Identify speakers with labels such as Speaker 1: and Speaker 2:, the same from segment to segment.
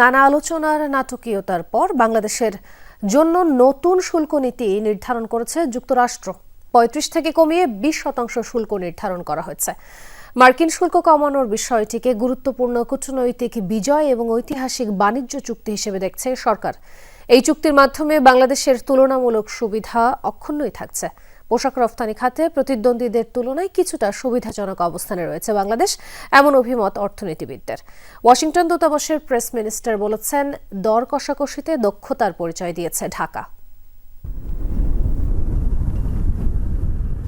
Speaker 1: নানা আলোচনার নাটকীয়তার পর বাংলাদেশের জন্য নতুন শুল্ক নীতি নির্ধারণ করেছে যুক্তরাষ্ট্র। পঁয়ত্রিশ থেকে কমিয়ে বিশ শতাংশ শুল্ক নির্ধারণ করা হয়েছে। মার্কিন শুল্ক কমানোর বিষয়টিকে গুরুত্বপূর্ণ কূটনৈতিক বিজয় এবং ঐতিহাসিক বাণিজ্য চুক্তি হিসেবে দেখছে সরকার। এই চুক্তির মাধ্যমে বাংলাদেশের তুলনামূলক সুবিধা অক্ষুণ্ণই থাকছে। পোশাক রফতানি খাতে প্রতিদ্বন্দ্বীদের তুলনায় কিছুটা সুবিধাজনক অবস্থানে রয়েছে বাংলাদেশ, এমন অভিমত অর্থনীতিবিদদের। ওয়াশিংটন দূতাবাসের প্রেস মিনিস্টার বলেছেন, দর কষাকষিতে দক্ষতার পরিচয় দিয়েছে ঢাকা।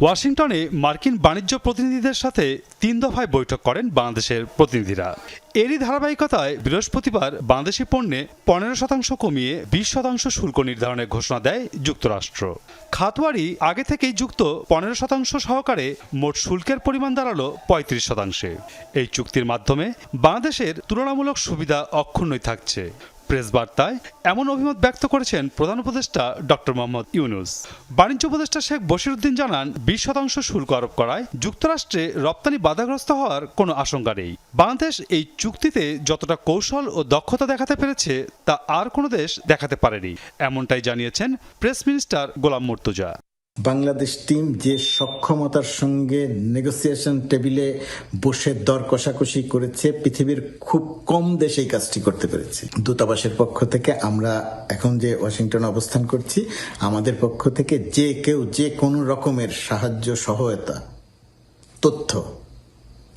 Speaker 2: ওয়াশিংটনে মার্কিন বাণিজ্য প্রতিনিধিদের সাথে তিন দফায় বৈঠক করেন বাংলাদেশের প্রতিনিধিরা। এরই ধারাবাহিকতায় বৃহস্পতিবার বাংলাদেশি পণ্যে পনেরো শতাংশ কমিয়ে বিশ শতাংশ শুল্ক নির্ধারণের ঘোষণা দেয় যুক্তরাষ্ট্র। খাতওয়ারি আগে থেকেই যুক্ত পনেরো শতাংশ সহকারে মোট শুল্কের পরিমাণ দাঁড়াল পঁয়ত্রিশ শতাংশে। এই চুক্তির মাধ্যমে বাংলাদেশের তুলনামূলক সুবিধা অক্ষুণ্ণই থাকছে। প্রেস বার্তায় এমন অভিমত ব্যক্ত করেছেন প্রধান উপদেষ্টা ডক্টর মোহাম্মদ ইউনুস। বাণিজ্য উপদেষ্টা শেখ বশিরুদ্দিন জানান, বিশ শতাংশ শুল্ক আরোপ করায় যুক্তরাষ্ট্রে রপ্তানি বাধাগ্রস্ত হওয়ার কোনো আশঙ্কা নেই। বাংলাদেশ এই চুক্তিতে যতটা কৌশল ও দক্ষতা দেখাতে পেরেছে, তা আর কোনো দেশ দেখাতে পারেনি, এমনটাই জানিয়েছেন press minister Golam Murtuza.
Speaker 3: Bangladesh team যে সক্ষমতার সঙ্গে নেগোসিয়েশন টেবিলে বসে দর কষাকষি করেছে, পৃথিবীর খুব কম দেশ এই কাজটি করতে পেরেছে। দূতাবাসের পক্ষ থেকে আমরা এখন যে ওয়াশিংটন অবস্থান করছি, আমাদের পক্ষ থেকে যে কেউ যে কোনো রকমের সাহায্য, সহায়তা, তথ্য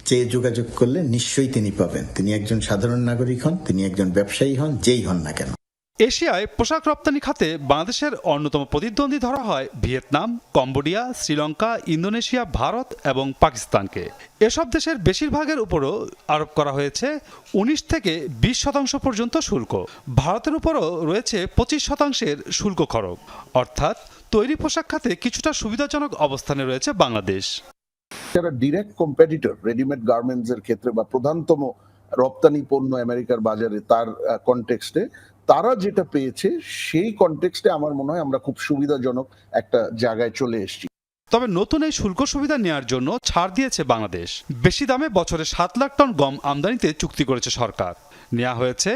Speaker 3: চেয়ে যোগাযোগ করলে নিশ্চয়ই তিনি পাবেন। তিনি একজন সাধারণ নাগরিক হন, তিনি একজন ব্যবসায়ী হন, যেই হন না কেন।
Speaker 2: এশিয়ায় পোশাক রপ্তানি খাতে বাংলাদেশের অন্যতম প্রতিদ্বন্দ্বী ধরা হয় Vietnam, Cambodia, Sri Lanka, Indonesia, Bharat এবং পাকিস্তানকে। এসব দেশের বেশিরভাগের উপরও আরোপ করা হয়েছে উনিশ থেকে বিশ শতাংশ পর্যন্ত শুল্ক। ভারতের উপরও রয়েছে পঁচিশ শতাংশের শুল্ক খরচ। অর্থাৎ তৈরি পোশাক খাতে কিছুটা সুবিধাজনক অবস্থানে রয়েছে বাংলাদেশ।
Speaker 4: যারা ডিরেক্ট কম্পিটিটর রেডিমেড গার্মেন্টস এর ক্ষেত্রে বা প্রধানতম রপ্তানি পণ্য আমেরিকার বাজারে তার কনটেক্সটে তারা যেটা পেয়েছে, সেই কনটেক্সটে আমার মনে হয় আমরা খুব সুবিধাজনক একটা জায়গায় চলে এসেছি।
Speaker 2: তবে নতুন এই শুল্ক সুবিধা নেওয়ার জন্য ছাড় দিয়েছে বাংলাদেশ। বেশি দামে বছরে সাত লাখ টন গম আমদানিতে চুক্তি করেছে সরকার। নেওয়া হয়েছে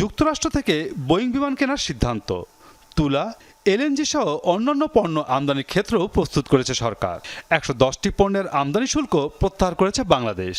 Speaker 2: যুক্তরাষ্ট্র থেকে বোয়িং বিমান কেনার সিদ্ধান্ত। তুলা, এলএনজি সহ অন্যান্য পণ্য আমদানির ক্ষেত্রেও প্রস্তুত করেছে সরকার। একশো দশটি পণ্যের আমদানি শুল্ক প্রত্যাহার করেছে বাংলাদেশ।